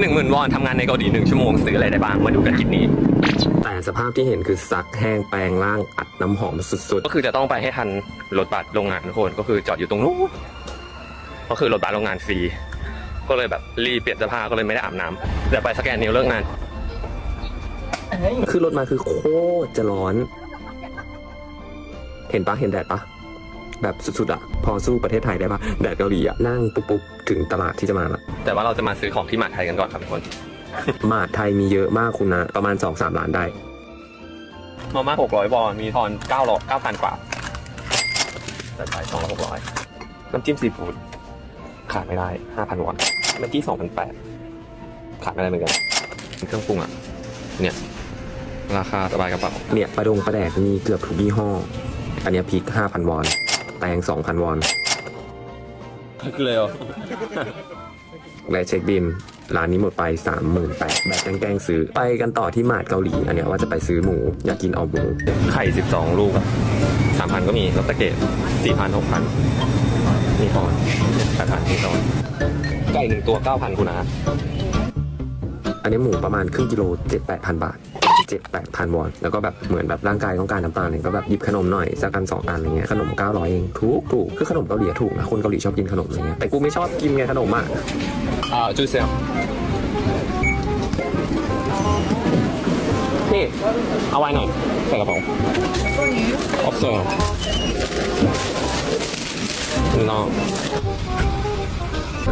หนึ่งหมื่นวอนทำงานในเกาหลีหนึ่งชั่วโมงซื้ออะไรได้บ้าง มาดูกันคลิปนี้ แต่สภาพที่เห็นคือซักแห้งแปลงร่างอัดน้ำหอมสุดๆ ก็คือจะต้องไปให้ทันรถบัสโรงงานทุกคนก็คือจอดอยู่ตรงนู้นก็คือรถบัสโรงงานฟรีก็เลยแบบรีบเปลี่ยนเสื้อผ้าก็เลยไม่ได้อาบน้ำเดี๋ยวไปสแกนนิ้วเลิกงานคือรถมาคือโคตรจะร้อน เห็นปะเห็นแดดปะ แบบสุดๆอะพอสู้ประเทศไทยได้ปะแดดเกาหลีอะนั่งปุ๊บปุ๊บถึงตลาดที่จะมาละแต่ว่าเราจะมาซื้อของที่มาไทยกันก่อนครับทุกคนมาไทยมีเยอะมากคุณนะ ประมาณ2อสามล้านได้ มาม่าหกร้อยบอลมีทอนเก้าร้อยเก้าพันกว่าแต่ไปสองร้อยหกร้อยน้ำจิ้มซีฟู้ดขาดไม่ได้ห้าพันวอนเมื่อกี้สองพันแปดขาดไม่ได้เหมือนกันเครื่องปรุงอะ เนี่ย ราคาสบายกระเป๋าเนี่ยปลาดงปลาแดกมีเกือบทุกยี่ห้อ อันเนี้ยพริกห้าพันวอน แตงสองพันวอนเลยและเช็คบินร้านนี้หมดไปสามหมื่นแปดแบบแกล้งๆซื้อ ไปกันต่อที่มาดเกาหลี อันเนี้ยว่าจะไปซื้อหมู อยากกินเอาหมู ไข่สิบสองลูกอะสามพันก็มีแล้วตะเกียบสี่พันหกพันนี่ทอนแปดพันนี่ทอนไก่หนึ่งตัวเก้าพันคุณนะ อันนี้หมูประมาณครึ่งกิโลเจ็ดแปดพันบาท เจ็ดแปดพันวอน แล้วก็แบบเหมือนแบบร่างกายต้องการน้ำตาลเนี่ยก็แบบหยิบขนมหน่อยสักกันสองอันอะไรเงี้ยขนมเก้าร้อยเองถูกถูกคือขนมเกาหลีอะถูกนะคนเกาหลีชอบกินขนมอะไรเงี้ยแต่กูไม่ชอบกินไงขนมอ่ะอ่าจูเซียพี่เอาไว้หน่อยใส่กระเป๋าออฟเซอร์น้อง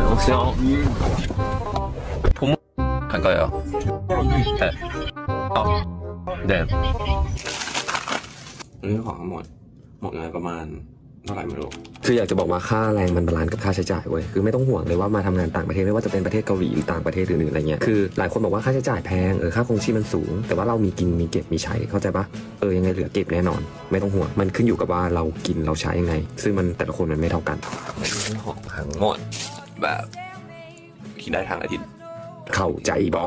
혹시 봄 갈까요? 네. 아, 네. อันนี้ของหมด หมดเงินประมาณเท่าไหร่ไม่รู้ คืออยากจะบอกว่าค่าแรงมันบาลานซ์กับค่าใช้จ่ายเว้ย คือไม่ต้องห่วงเลยว่ามาทำงานต่างประเทศไม่ว่าจะเป็นประเทศเกาหลีหรือต่างประเทศอื่นๆอะไรเงี้ย คือหลายคนบอกว่าค่าใช้จ่ายแพง เออค่าครองชีพมันสูง แต่ว่าเรามีกินมีเก็บมีใช้ เข้าใจปะเออยังไงเหลือเก็บแน่นอน ไม่ต้องห่วง มันขึ้นอยู่กับว่าเรากินเราใช้ยังไง ซึ่งมันแต่ละคนมันไม่เท่ากันของทั้งหมดแบบคิดได้ทางอาทิตย์ เข้าใจบอ